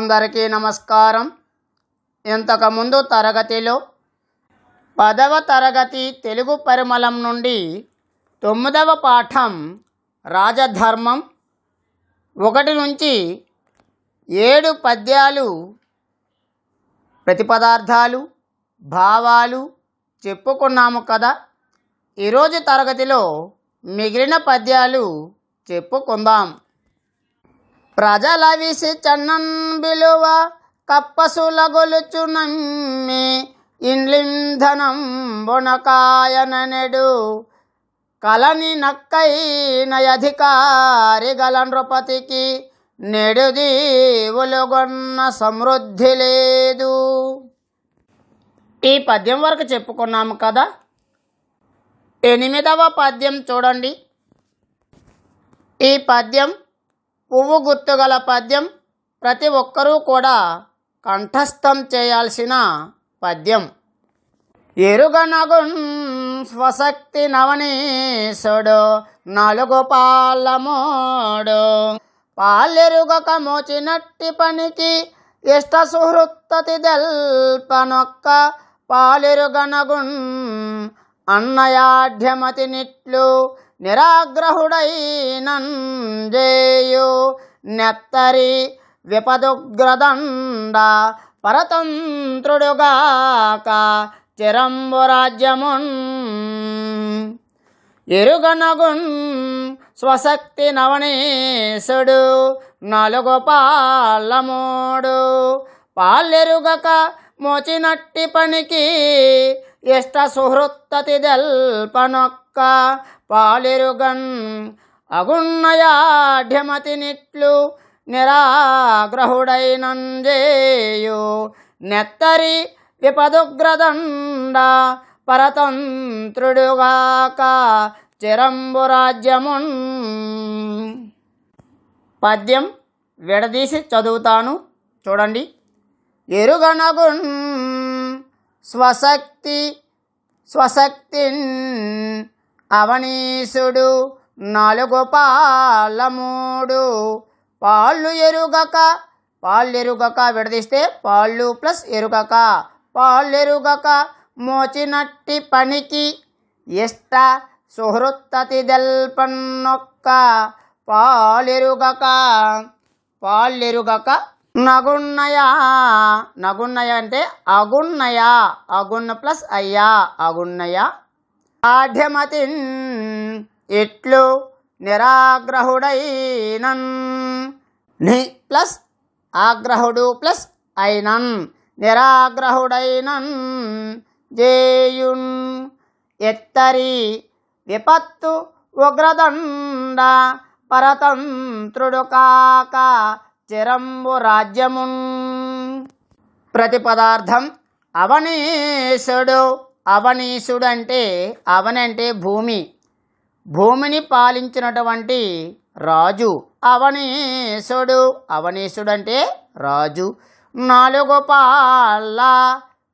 అందరికీ నమస్కారం. ఇంతకుముందు తరగతిలో పదవ తరగతి తెలుగు పరిమళం నుండి తొమ్మిదవ పాఠం రాజధర్మం ఒకటి నుంచి ఏడు పద్యాలు ప్రతిపదార్థాలు భావాలు చెప్పుకున్నాము కదా. ఈరోజు తరగతిలో మిగిలిన పద్యాలు చెప్పుకుందాం. ప్రజల విసి చన్నన్ విలువ కప్పసుల గొలుచు నమ్మి ఇండ్లింధనం బొనకాయననెడు. కలని నక్కైన అధికారి గల నృపతికి నెడు దీవులుగొన్న సమృద్ధి లేదు. ఈ పద్యం వరకు చెప్పుకున్నాము కదా? ఎనిమిదవ పద్యం చూడండి. ఈ పద్యం పువ్వు గుర్తుగల పద్యం ప్రతి ఒక్కరూ కూడా కంఠస్థం చేయాల్సిన పద్యం. ఎరుగనగున్ స్వశక్తి నవనీసుడు నలుగు పాలమోడు పాలెరుగక మోచినట్టి పనికి ఇష్ట సుహృత్తతి దల్పనొక్క. పాలెరుగనగున్ అన్నయాఢ్యమతి నిట్లు నిరాగ్రహుడైనంజేయు. నెత్తరి విపదుగ్రదండ పరతంత్రుడుగాక చిరంబురాజ్యమున్ ఎరుగనగున్ స్వశక్తి నవనీసుడు నలుగు పాలమూడు. పాలెరుగక మోచినట్టి పనికి ఇష్ట సుహృత్తతి దల్పనొక్క పాలెరుగన్ అగున్నయాఢ్యమతినిట్లు నిరాగ్రహుడైనంజేయు. నెత్తరి విపదుగ్రదండ పరతంత్రుడుగాక చిరంబురాజ్యమున్ పద్యం విడదీసి చదువుతాను. చూడండి. ఎరుగనగున్ స్వశక్తి స్వశక్తిన్ అవనీసుడు నాలుగు పాలమూడు పాళ్ళు ఎరుగక పాళ్ళెరుగక విడదీస్తే పాళ్ళు ప్లస్ ఎరుగక. పాళ్ళెరుగక మోచినట్టి పనికి ఇష్ట సుహృత్తతి దెల్పన్నొక్క పాలెరుగక పాలెరుగక నగున్నయ? నగున్నయ అంటే అగున్నయ. అగున్న ప్లస్ అయ్యా. అగున్నయ? ఆఢ్యమతిన్ ఇట్లు నిరాగ్రహుడైనన్. ని ప్లస్ ఆగ్రహుడు ప్లస్ అయినన్. నిరాగ్రహుడైనన్ జేయున్. ఎత్తరి విపత్తు ఉగ్రదండ పరతంత్రుడు కాక చిరంబు రాజ్యమున్. ప్రతిపదార్థం అవనీసుడు. అవనీసుడు అంటే అవని అంటే భూమి. భూమిని పాలించినటువంటి రాజు అవనీసుడు అవనీసుడు అంటే రాజు. నాలుగు పాళ్ళ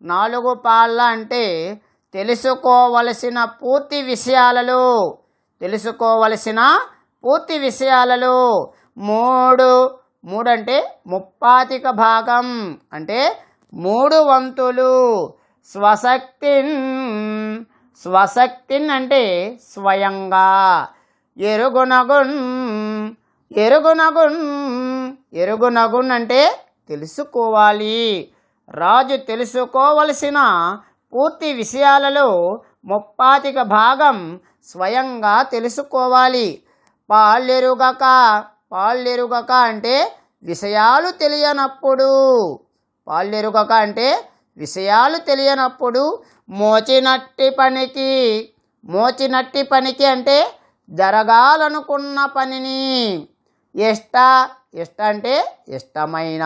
నాలుగు పాళ్ళ అంటే తెలుసుకోవలసిన పూర్తి విషయాలలో తెలుసుకోవలసిన పూర్తి విషయాలలో మూడు. మూడు అంటే ముప్పాతిక భాగం అంటే మూడు వంతులు. స్వశక్తిన్ స్వశక్తిన్ అంటే స్వయంగా. ఎరుగునగున్ ఎరుగునగున్ ఎరుగునగున్ అంటే తెలుసుకోవాలి. రాజు తెలుసుకోవలసిన పూర్తి విషయాలలో ముప్పాతిక భాగం స్వయంగా తెలుసుకోవాలి. పాళ్ళెరుగక పాళ్ళెరుగక అంటే విషయాలు తెలియనప్పుడు. పాళ్ళెరుగక అంటే విషయాలు తెలియనప్పుడు మోచినట్టి పనికి మోచినట్టి పనికి అంటే జరగాలనుకున్న పనిని. ఇష్ట ఇష్ట అంటే ఇష్టమైన.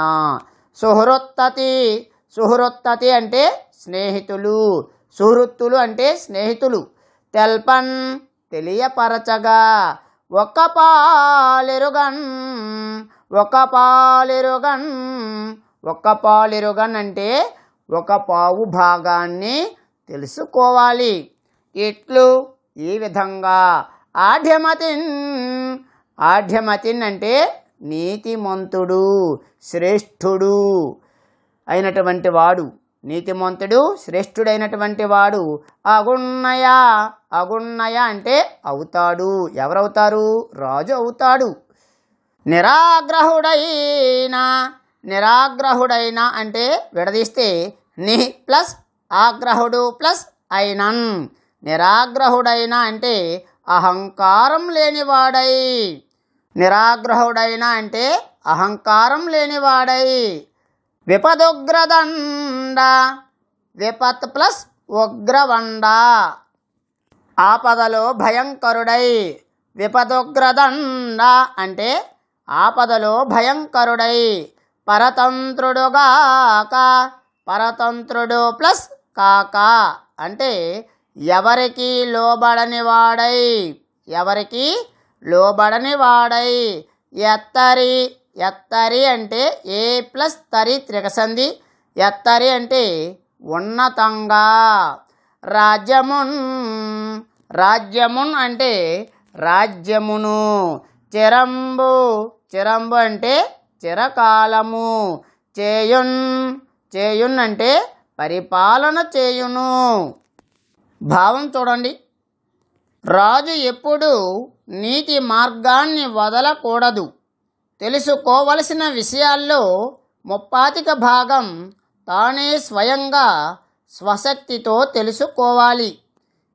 సుహృత్తతి సుహృత్తతి అంటే స్నేహితులు. సుహృత్తులు అంటే స్నేహితులు. తెల్పన్ తెలియపరచగా ఒక పాలెరుగన్ ఒక పాలెరుగన్ ఒక పాలెరుగన్ అంటే ఒక పావు భాగాన్ని తెలుసుకోవాలి. ఇట్లు ఈ విధంగా. ఆఢ్యమతిన్ ఆఢ్యమతిన్ అంటే నీతిమంతుడు శ్రేష్ఠుడు అయినటువంటి వాడు. నీతిమంతుడు శ్రేష్ఠుడైనటువంటి వాడు. అగుణ్ణయ అగుణ్ణయ అంటే అవుతాడు. ఎవరవుతారు? రాజు అవుతాడు. నిరాగ్రహుడైన నిరాగ్రహుడైన అంటే విడదీస్తే ని ప్లస్ ఆగ్రహుడు ప్లస్ అయినన్. నిరాగ్రహుడైన అంటే అహంకారం లేనివాడై. నిరాగ్రహుడైన అంటే అహంకారం లేనివాడై. విపదుగ్రదండ. విపత్ ప్లస్ ఉగ్రవండ. ఆపదలో భయంకరుడై. విపదుగ్రదండ అంటే ఆపదలో భయంకరుడై. పరతంత్రుడుగాక. పరతంత్రుడు ప్లస్ కాక. అంటే ఎవరికి లోబడని వాడై? ఎవరికి లోబడని వాడై? ఎత్తరి ఎత్తరి అంటే ఏ ప్లస్ తరి త్రికసంధి? ఎత్తరి అంటే ఉన్నతంగా. రాజ్యమున్ రాజ్యమున్ అంటే రాజ్యమును. చిరంబు చిరంబు అంటే చిరకాలము. చేయున్ చేయునంటే పరిపాలన చేయును. భావం చూడండి. రాజు ఎప్పుడు నీతి మార్గాన్ని వదలకూడదు. తెలుసుకోవలసిన విషయాల్లో ముప్పాతిక భాగం తానే స్వయంగా స్వశక్తితో తెలుసుకోవాలి.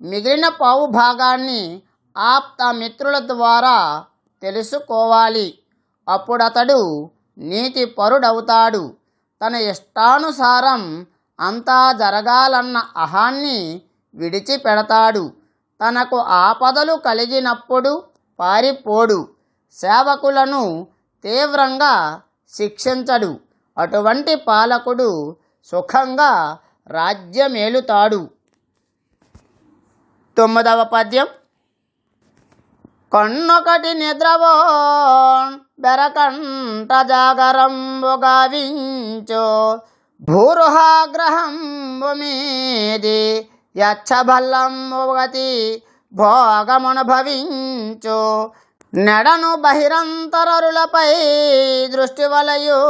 మిగిలిన పావు భాగాన్ని ఆప్త మిత్రుల ద్వారా తెలుసుకోవాలి. అప్పుడతడు నీతి పరుడవుతాడు తన ఇష్టానుసారం అంతా జరగాలన్న అహాన్ని విడిచిపెడతాడు. తనకు ఆపదలు కలిగినప్పుడు పారిపోడు. సేవకులను తీవ్రంగా శిక్షించడు. అటువంటి పాలకుడు సుఖంగా రాజ్యమేలుతాడు. తొమ్మిదవ పద్యం. కన్నొకటి నిద్రవో బెరకంట జాగరంబు గావించో భూరుహాగ్రహంబు మీది యచ్చబల్లంబుగతి భోగమనుభవించు. నెడను బహిరంతరరులపై దృష్టి వలయు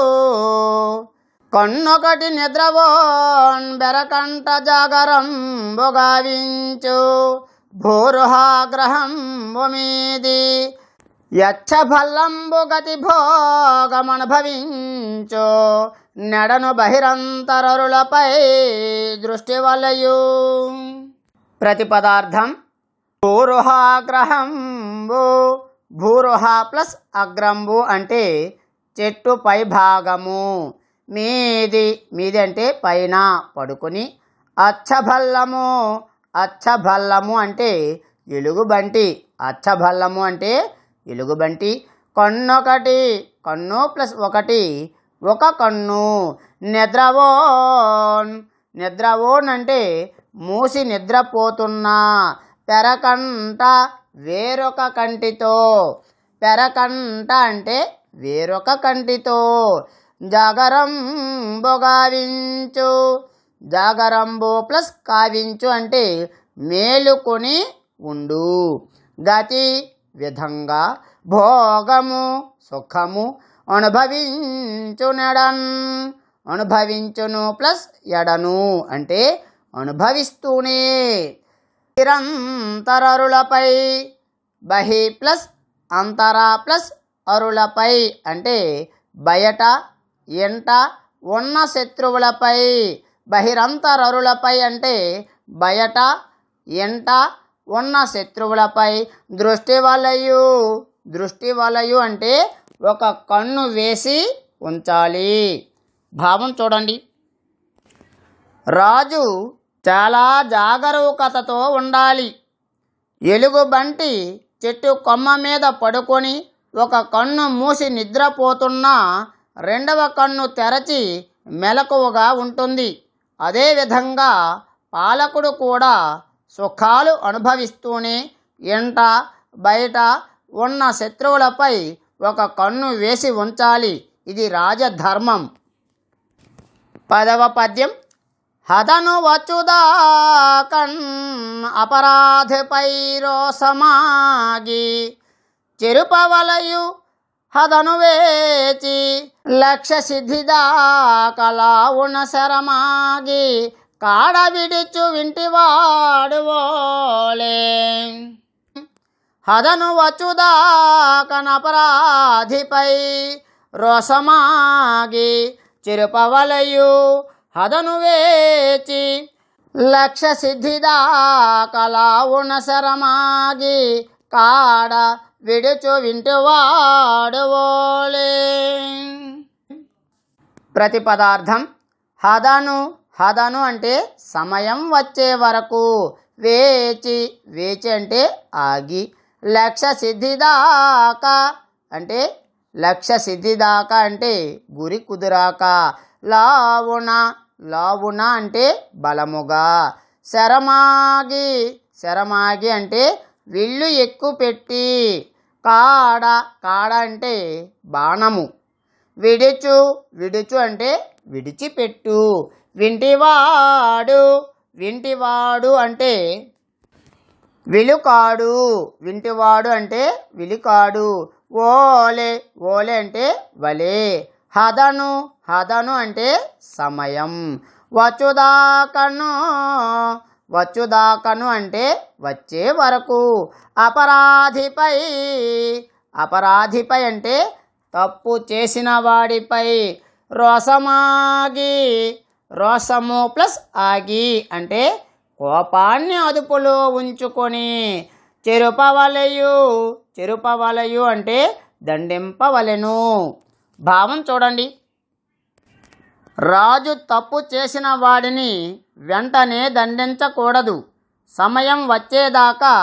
కన్నొకటి నిద్రవోన్ బెరకంట జాగరంబు గావించు భూరుహాగ్రహంబు మీది యచ్చఫల్లంబు గతి భోగమనుభవించు నెడను బహిరంతరరులపై దృష్టి వలయు. ప్రతిపదార్థం భూరుహాగ్రహంబు భూరుహ ప్లస్ అగ్రంబు అంటే చెట్టు పై భాగము. మీది మీది అంటే పైన పడుకుని అచ్చభల్లము అచ్చభల్లము అంటే ఎలుగుబంటి. అచ్చభల్లము అంటే ఎలుగుబంటి కన్నొకటి కన్ను ప్లస్ ఒకటి ఒక కన్ను. నిద్రవోన్ నిద్రవోన్ అంటే మూసి నిద్రపోతున్నా. పెరకంట వేరొక కంటితో. పెరకంట అంటే వేరొక కంటితో. జాగరంబు గావించు. జాగరంబో ప్లస్ కావించు అంటే మేలుకొని ఉండు. గతి విధంగా భోగము సుఖము అనుభవించునడన్ అనుభవించును ప్లస్ ఎడను అంటే అనుభవిస్తూనే. నిరంతరరులపై బహి ప్లస్ అంతరా ప్లస్ అరులపై అంటే బయట ఎంట ఉన్న శత్రువులపై బహిరంతరరులపై అంటే బయట ఎంట ఉన్న శత్రువులపై దృష్టి వలయు. దృష్టి వలయు అంటే ఒక కన్ను వేసి ఉంచాలి. భావం చూడండి. రాజు చాలా జాగరూకతతో ఉండాలి. ఎలుగుబంటి చెట్టు కొమ్మ మీద పడుకొని ఒక కన్ను మూసి నిద్రపోతున్నా రెండవ కన్ను తెరచి మెలకువగా ఉంటుంది. అదేవిధంగా పాలకుడు కూడా సుఖాలు అనుభవిస్తూనే ఇంట బయట ఉన్న శత్రువులపై ఒక కన్ను వేసి ఉంచాలి. ఇది రాజధర్మం. పదవ పద్యం. హదను వచ్చుదాకన్ అపరాధిపై రోసమాగి. చెరుపవలయు హదను వేచి లక్ష్య సిద్ధిదాకలావున శరమాగి. కాడ విడిచు వింటివాడువోలే హదను వచ్చుదాకనపరాధిపై రోషమాగి చిరుపవలయు హదను వేచి లక్ష సిద్ధిదాకలావున శరమాగి కాడ విడుచు వింటువాడువోలే ప్రతిపదార్థం హదను హదను అంటే సమయం వచ్చే వరకు. వేచి వేచి అంటే ఆగి లక్ష్య సిద్ధిదాకా అంటే లక్ష్య సిద్ధిదాకా అంటే గురి కుదురాక. లావున లావున అంటే బలముగా. శరమాగి శరమాగి అంటే విల్లు ఎక్కువ పెట్టి. కాడ కాడ అంటే బాణము. విడుచు విడుచు అంటే విడిచిపెట్టు. వింటివాడు వింటివాడు అంటే విలుకాడు. వింటివాడు అంటే విలుకాడు. ఓలే ఓలే అంటే వలే. హదను హదను అంటే సమయం. వచ్చుదాకను వచ్చుదాకను అంటే వచ్చే వరకు. అపరాధిపై అపరాధిపై అంటే తప్పు చేసిన వాడిపై రోసమాగి రోసము ప్లస్ ఆగి అంటే కోపాన్ని అదుపులో ఉంచుకొని చెరుపవలయు చెరుపవలయు అంటే దండింపవలెను. భావం చూడండి. రాజు తప్పు చేసిన వాడిని వెంటనే దండించకూడదు. సమయం వచ్చేదాకా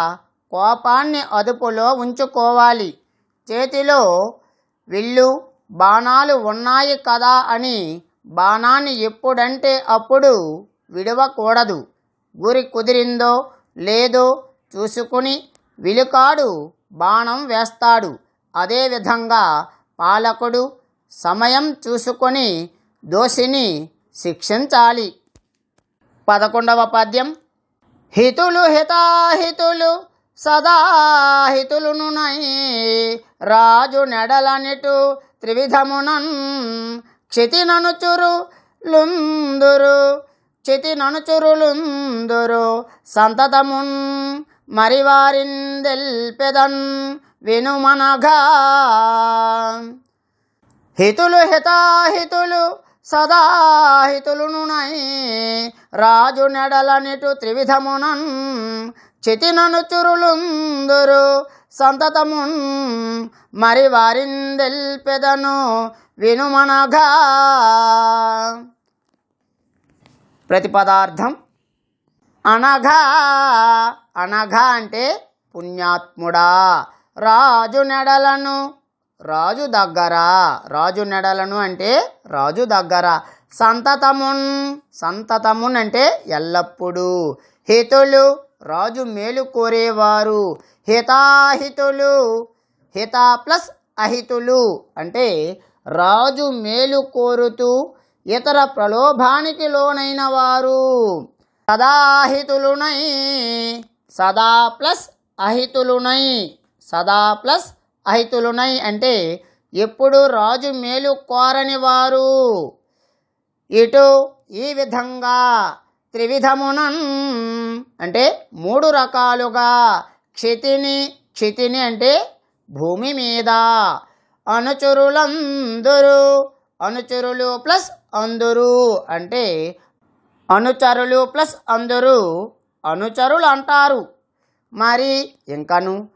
కోపాన్ని అదుపులో ఉంచుకోవాలి. చేతిలో విల్లు బాణాలు ఉన్నాయి కదా అని బాణాన్ని ఎప్పుడంటే అప్పుడు విడవకూడదు. గురి కుదిరిందో లేదో చూసుకుని విలుకాడు బాణం వేస్తాడు. అదేవిధంగా పాలకుడు సమయం చూసుకొని దోషిని శిక్షించాలి. పదకొండవ పద్యం. హితులు హితాహితులు సదాహితులునునై రాజు నెడలనిటు త్రివిధమునన్ క్షితిననుచురు లుందురు క్షితిననుచురులుందురు సంతతమున్ మరి వారిందెల్పెదన్ వినుమనగా హితులు హితాహితులు సదాహితులునునై రాజు నెడలనిటు త్రివిధమునన్ చితినను చురులుందురు సంతతమున్ మరి వారిందెల్పెదను వినుమనగా ప్రతిపదార్థం అనఘా. అనఘా అంటే పుణ్యాత్ముడా. రాజు నెడలను రాజు దగ్గర. రాజు నెడలను అంటే రాజు దగ్గర. సంతతమున్ సంతతమున్ అంటే ఎల్లప్పుడూ. హితులు రాజు మేలు కోరేవారు. హితాహితులు హిత ప్లస్ అహితులు అంటే రాజు మేలు కోరుతూ ఇతర ప్రలోభానికి లోనైన వారు. సదాహితులునై సదా ప్లస్ అహితులునై సదా ప్లస్ అహితులునై అంటే ఎప్పుడు రాజు మేలు కోరని వారు. ఇటు ఈ విధంగా త్రివిధమునం అంటే మూడు రకాలుగా క్షితిని క్షితిని అంటే భూమి మీద అనుచరులందరూ. అనుచరులు ప్లస్ అందరూ అంటే అనుచరులు ప్లస్ అందరూ అనుచరులు అంటారు. మరి ఇంకను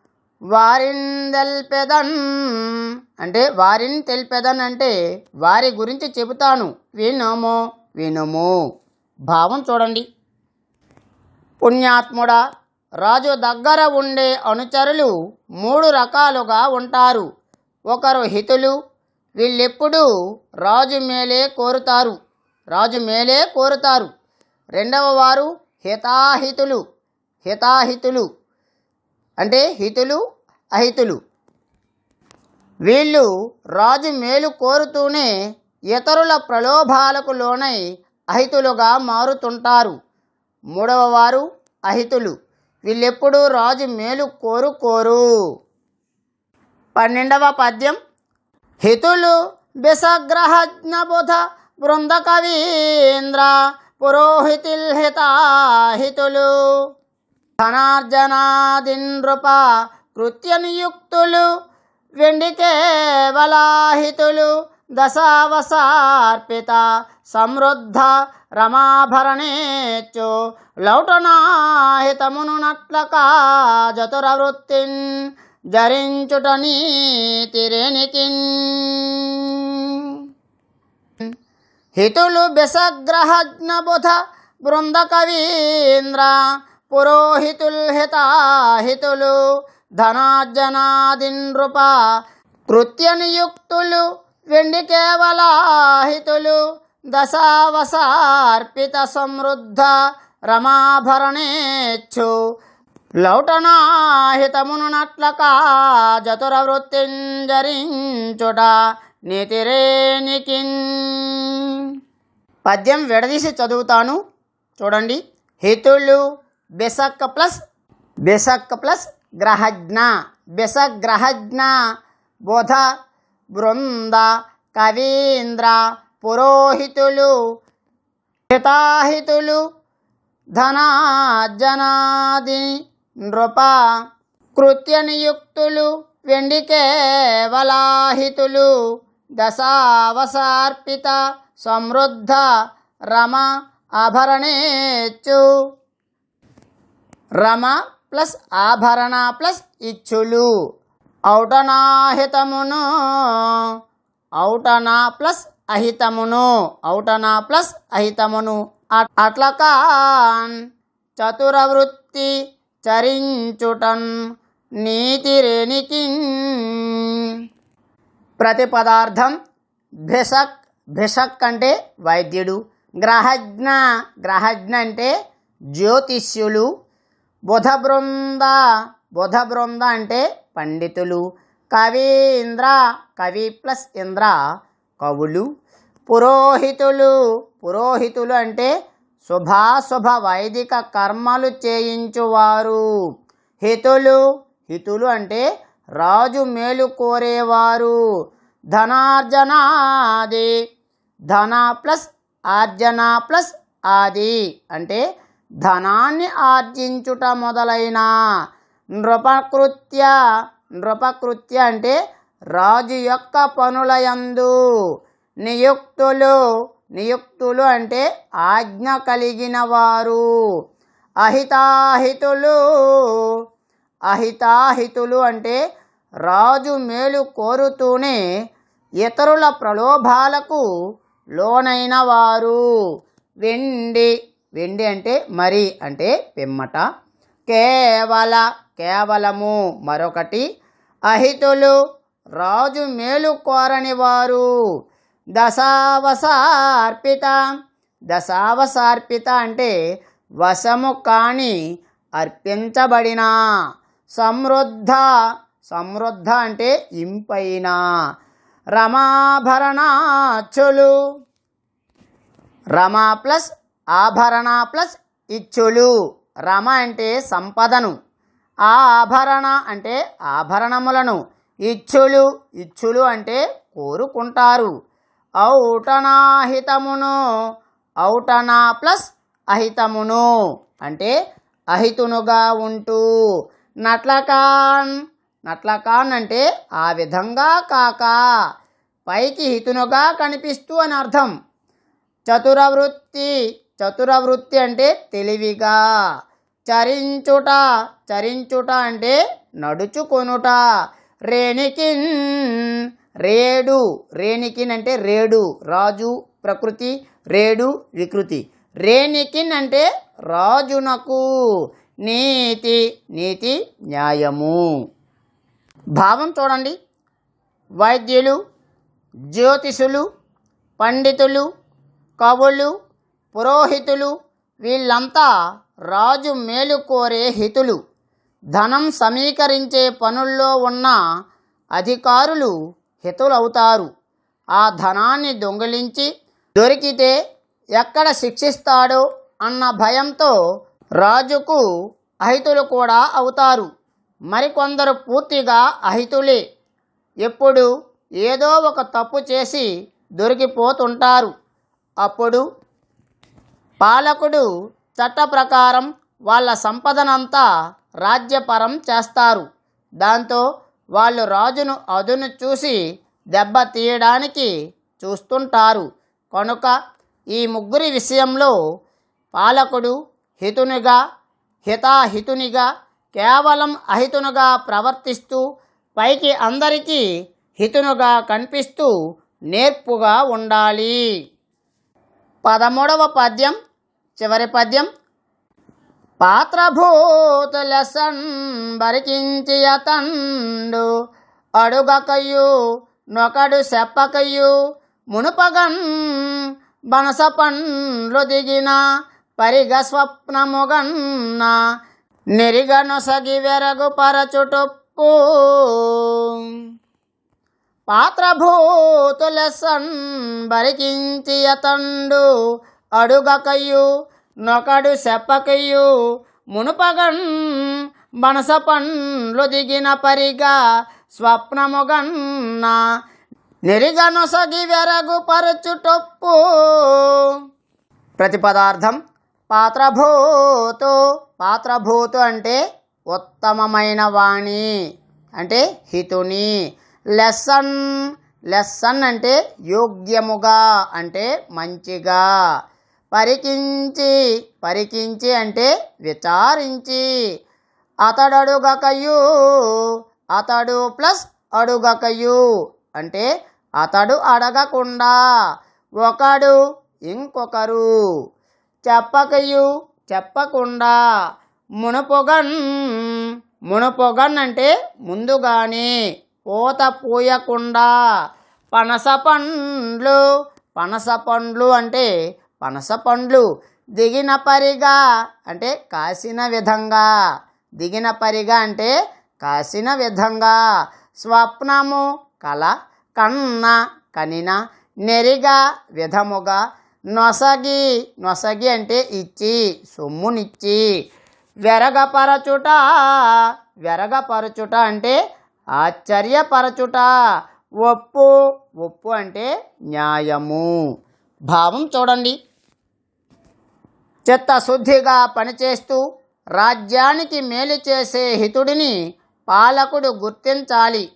వారిని తెల్పెదన్ అంటే వారిని తెలిపెదన్ అంటే వారి గురించి చెబుతాను. వినము వినుము. భావం చూడండి. పుణ్యాత్ముడా రాజు దగ్గర ఉండే అనుచరులు మూడు రకాలుగా ఉంటారు. ఒకరు హితులు వీళ్ళెప్పుడూ రాజు మేలే కోరుతారు. రాజు మేలే కోరుతారు. రెండవ వారు హితాహితులు హితాహితులు. అంటే హితులు అహితులు. వీళ్ళు రాజు మేలు కోరుతూనే ఇతరుల ప్రలోభాలకు లోనై అహితులుగా మారుతుంటారు. మూడవ వారు అహితులు వీళ్ళెప్పుడూ రాజు మేలు కోరుకోరు. పన్నెండవ పద్యం. హితులు బిసగ్రహజ్ఞబుధ బృంద కవీంద్ర పురోహితిల్హితాహితులు ధనార్జనాదినృప కృత్య నియుక్తులు వెండి కేవలాహితులు దశావసార్పిత సమృద్ధ రమాభరణేచ్చు లౌటనాహితమును నట్లక జతురవృత్తిన్ జరించుట హితులు బెసగ్రహజ్ఞబుధ బృంద కవీంద్ర పురోహితుల్ హితాహితులు ధనార్జనాదినృప కృత్య నియుక్తులు వెండి కేవలాహితులు దశావసార్పిత సమృద్ధ రమాభరణేచ్చు లౌటనాహితమును నట్లక జతురవృత్తింజరించుట నీతిరేనికిన్ పద్యం విడదీసి చదువుతాను. చూడండి. హితులు బెసక్క ప్లస్ బెసక్క ప్లస్ గ్రహజ్ఞ బెసగ్రహజ్ఞ బోధ బృంద కవీంద్ర పురోహితులు హితాహితులు ధనాజనాది నృప కృత్య నియుక్తులు వెండి కేవలాహితులు దశావసార్పిత సమృద్ధ రమ ఆభరణేచ్చు. రమ ప్లస్ ఆభరణ ప్లస్ ఇచ్చులు. ఔటనాహితమును ఔటనా ప్లస్ అహితమును ఔటనా ప్లస్ అహితమును అట్- అట్లకాన్ చతురవృత్తి చరించుటన్ నీతిరేనికి ప్రతిపదార్థం భిషక్ భిషక్ అంటే వైద్యుడు గ్రహజ్ఞ గ్రహజ్ఞ అంటే జ్యోతిష్యులు బుధ బృంద బుధ బృంద అంటే పండితులు కవీంద్ర కవి ప్లస్ ఇంద్ర కవులు పురోహితులు పురోహితులు అంటే శుభాశుభ వైదిక కర్మలు చేయించువారు. హితులు హితులు అంటే రాజు మేలు కోరేవారు. ధనార్జనాది ధన ప్లస్ ఆర్జన ప్లస్ ఆది అంటే ధనాన్ని ఆర్జించుట మొదలైన నృపకృత్య నృపకృత్య అంటే రాజు యొక్క పనులయందు నియుక్తులు నియుక్తులు అంటే ఆజ్ఞ కలిగిన వారు అహితాహితులు. అహితాహితులు అంటే రాజు మేలు కోరుతూనే ఇతరుల ప్రలోభాలకు లోనైన వారు వెండి వెండి అంటే మరి అంటే పిమ్మట కేవల కేవలము మరొకటి. అహితులు రాజు మేలు కోరని వారు దశావసార్పిత. దశావసార్పిత అంటే వశము కాని అర్పించబడిన సమృద్ధ సమృద్ధ అంటే ఇంపైన. రమాభరణాచులు రమ ప్లస్ ఆభరణ ప్లస్ ఇచ్చులు. రమ అంటే సంపదను. ఆభరణ అంటే ఆభరణములను. ఇచ్చులు ఇచ్చులు అంటే కోరుకుంటారు. ఔటనాహితమును. ఔటనా ప్లస్ అహితమును. అంటే అహితునుగా ఉంటూ. నట్లకాన్. నట్లకాన్ అంటే ఆ విధంగా కాక. పైకి హితునుగా కనిపిస్తూ అని అర్థం. చతురవృత్తి. చతురవృత్తి అంటే తెలివిగా. చరించుట. చరించుట అంటే నడుచుకొనుట. రేణికిన్. రేడు రేణికిన్ అంటే రేడు రాజు ప్రకృతి రేడు వికృతి. రేణికిన్ అంటే రాజునకు నీతి నీతి న్యాయము. భావం చూడండి. వైద్యులు జ్యోతిషులు పండితులు కవులు పురోహితులు వీళ్ళంతా రాజు మేలు కోరే హితులు. ధనం సమీకరించే పనుల్లో ఉన్న అధికారులు హితులవుతారు. ఆ ధనాన్ని దొంగిలించి దొరికితే ఎక్కడ శిక్షిస్తాడో అన్న భయంతో రాజుకు అహితులు కూడా అవుతారు. మరికొందరు పూర్తిగా అహితులే. ఎప్పుడు ఏదో ఒక తప్పు చేసి దొరికిపోతుంటారు. అప్పుడు పాలకుడు చట్ట ప్రకారం వాళ్ళ సంపదనంతా రాజ్యపరం చేస్తారు. దాంతో వాళ్ళు రాజును అదును చూసి దెబ్బ తీయడానికి చూస్తుంటారు. కనుక ఈ ముగ్గురి విషయంలో పాలకుడు హితునిగా హితాహితునిగా కేవలం అహితునుగా ప్రవర్తిస్తూ పైకి అందరికీ హితునుగా కనిపిస్తూ నేర్పుగా ఉండాలి. పదమూడవ పద్యం చివరి పద్యం పాత్రభూతులసన్ బరికించి అడుగకయు నొకడు చెప్పకయు మునుపగన్ బనస పండ్లు దిగిన పరిగ స్వప్నముగన్న నెరిగనొసగి వెరగు పరచుటొప్పు. పాత్రభూతులసన్ బరికించి అడుగకయు నొకడు చెప్పకయు మునుపగన్ మనస పండ్లు దిగిన పరిగా స్వప్నముగన్న నెరిగనొసగి వెరగు పరచుటొప్పు. ప్రతిపదార్థం పాత్రభూతు. పాత్రభూతు అంటే ఉత్తమమైన వాణి అంటే హితుని. లెసన్ లెసన్ అంటే యోగ్యముగా అంటే మంచిగా. పరికించి పరికించి అంటే విచారించి. అతడడుగకయు అతడు ప్లస్ అడుగకయు అంటే అతడు అడగకుండా ఒకడు ఇంకొకరు. చెప్పకయు చెప్పకుండా. మునుపొగన్ మునుపొగన్ అంటే ముందుగానే పూత పూయకుండా. పనస పండ్లు పనస పండ్లు అంటే పనస పండ్లు దిగిన పరిగా అంటే కాసిన విధంగా. దిగిన పరిగా అంటే కాసిన విధంగా. స్వప్నము కల కన్న కనిన నెరిగా విధముగా. నొసగి నొసగి అంటే ఇచ్చి సొమ్మునిచ్చి. వెరగపరచుట వెరగపరచుట అంటే ఆశ్చర్యపరచుట. ఒప్పు ఒప్పు అంటే న్యాయము. భావం చూడండి. చిత్తశుద్ధిగా పనిచేస్తూ రాజ్యానికి మేలు చేసే హితుడిని పాలకుడు గుర్తించాలి.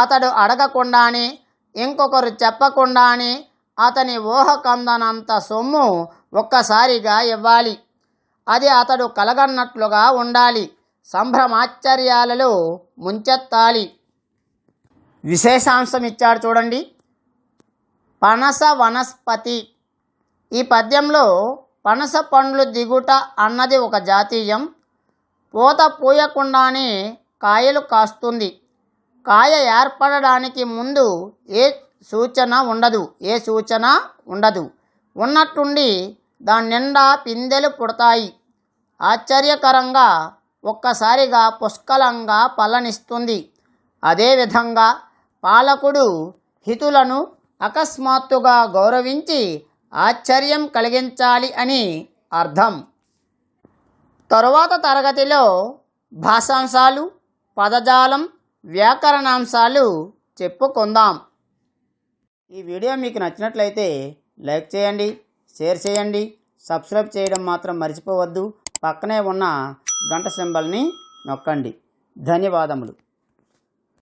అతడు అడగకుండానే ఇంకొకరు చెప్పకుండానే అతని ఊహకందనంత సొమ్ము ఒక్కసారిగా ఇవ్వాలి. అది అతడు కలగన్నట్లుగా ఉండాలి. సంభ్రమాశ్చర్యాలలో ముంచెత్తాలి. విశేషాంశం ఇచ్చాడు చూడండి. పనస వనస్పతి. ఈ పద్యంలో పనస పండ్లు దిగుట అన్నది ఒక జాతీయం. పూత పూయకుండానే కాయలు కాస్తుంది. కాయ ఏర్పడడానికి ముందు ఏ సూచన ఉండదు. ఏ సూచన ఉండదు. ఉన్నట్టుండి దాని నిండా పిందెలు పుడతాయి. ఆశ్చర్యకరంగా ఒక్కసారిగా పుష్కలంగా పలనిస్తుంది అదేవిధంగా పాలకుడు హితులను అకస్మాత్తుగా గౌరవించి ఆశ్చర్యం కలిగించాలి అని అర్థం. తరువాత తరగతిలో భాషాంశాలు పదజాలం వ్యాకరణాంశాలు చెప్పుకుందాం. ఈ వీడియో మీకు నచ్చినట్లయితే లైక్ చేయండి షేర్ చేయండి సబ్స్క్రైబ్ చేయడం మాత్రం మర్చిపోవద్దు. పక్కనే ఉన్న గంట సింబల్ని నొక్కండి. ధన్యవాదములు.